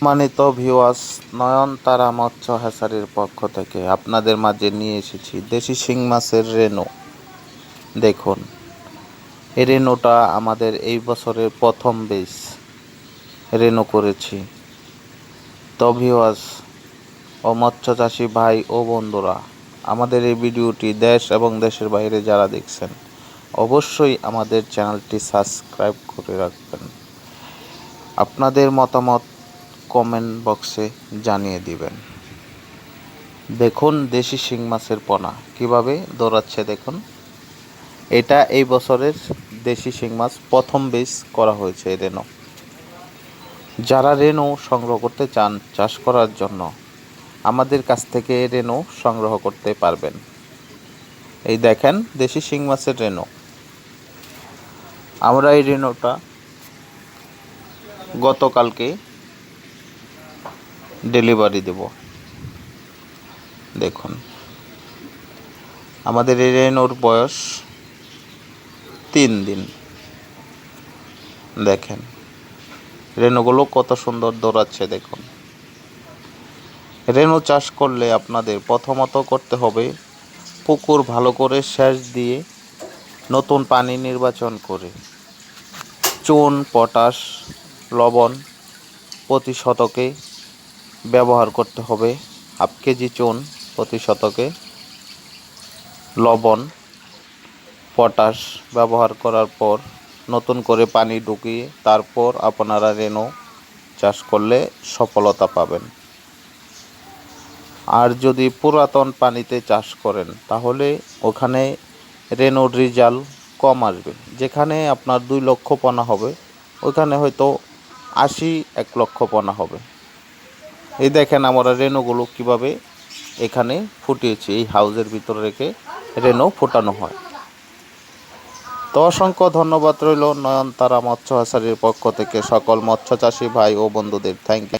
সম্মানিত ভিউয়ার্স নয়নতারা মৎস্য হ্যাসারির পক্ষ থেকে আপনাদের মাঝে নিয়ে এসেছি দেশি শিং মাছের রেনু দেখুন, এই রেনুটা আমাদের এই বছরের প্রথম বেস রেনু করেছি। তো ভিউয়ার্স ও মৎস্য চাষি ভাই ও বন্ধুরা, আমাদের এই ভিডিওটি দেশ এবং দেশের বাইরে যারা দেখছেন, অবশ্যই আমাদের চ্যানেলটি সাবস্ক্রাইব করে রাখবেন। আপনাদের মতামত কমেন্ট বক্সে জানিয়ে দিবেন। দেখুন দেশি শিং মাছের পোনা, কীভাবে দৌড়াচ্ছে দেখুন। এটা এই বছরের দেশি শিং মাছ প্রথম বেস করা হয়েছে রেনু যারা রেনু সংগ্রহ করতে চান চাষ করার জন্য, আমাদের কাছ থেকে রেনু সংগ্রহ করতে পারবেন। এই দেখেন দেশি শিং মাছের রেনু আমরা এই রেনুটা গতকালকে ডেলিভারি দেব। দেখুন, আমাদের এই রেনুর বয়স তিন দিন। দেখেন, রেনুগুলো কত সুন্দর দৌড়াচ্ছে, দেখুন। রেনু চাষ করলে আপনাদের প্রথমত করতে হবে পুকুর ভালো করে সেচ দিয়ে নতুন পানি নির্বাচন করে। চুন, পটাশ, লবণ প্রতি শতকে ব্যবহার করতে হবে হাফ কেজি চুন প্রতি শতকে। লবণ, পটাশ ব্যবহার করার পর নতুন করে পানি ঢুকিয়ে তারপর আপনারা রেনু চাষ করলে সফলতা পাবেন। আর যদি পুরাতন পানিতে চাষ করেন, তাহলে ওখানে রেনুর রেজাল্ট কম আসবে। যেখানে আপনার দুই লক্ষ পনা হবে, ওখানে হয়তো আশি এক লক্ষ পনা হবে। এই দেখেন আমরা রেনোগুলো কীভাবে এখানে ফুটিয়েছি, এই হাউজের ভিতরে রেখে রেনু ফোটানো হয়। তো অসংখ্য ধন্যবাদ রইল নয়নতারা মৎস্য হাসারির পক্ষ থেকে সকল মৎস্য চাষী ভাই ও বন্ধুদের। Thank you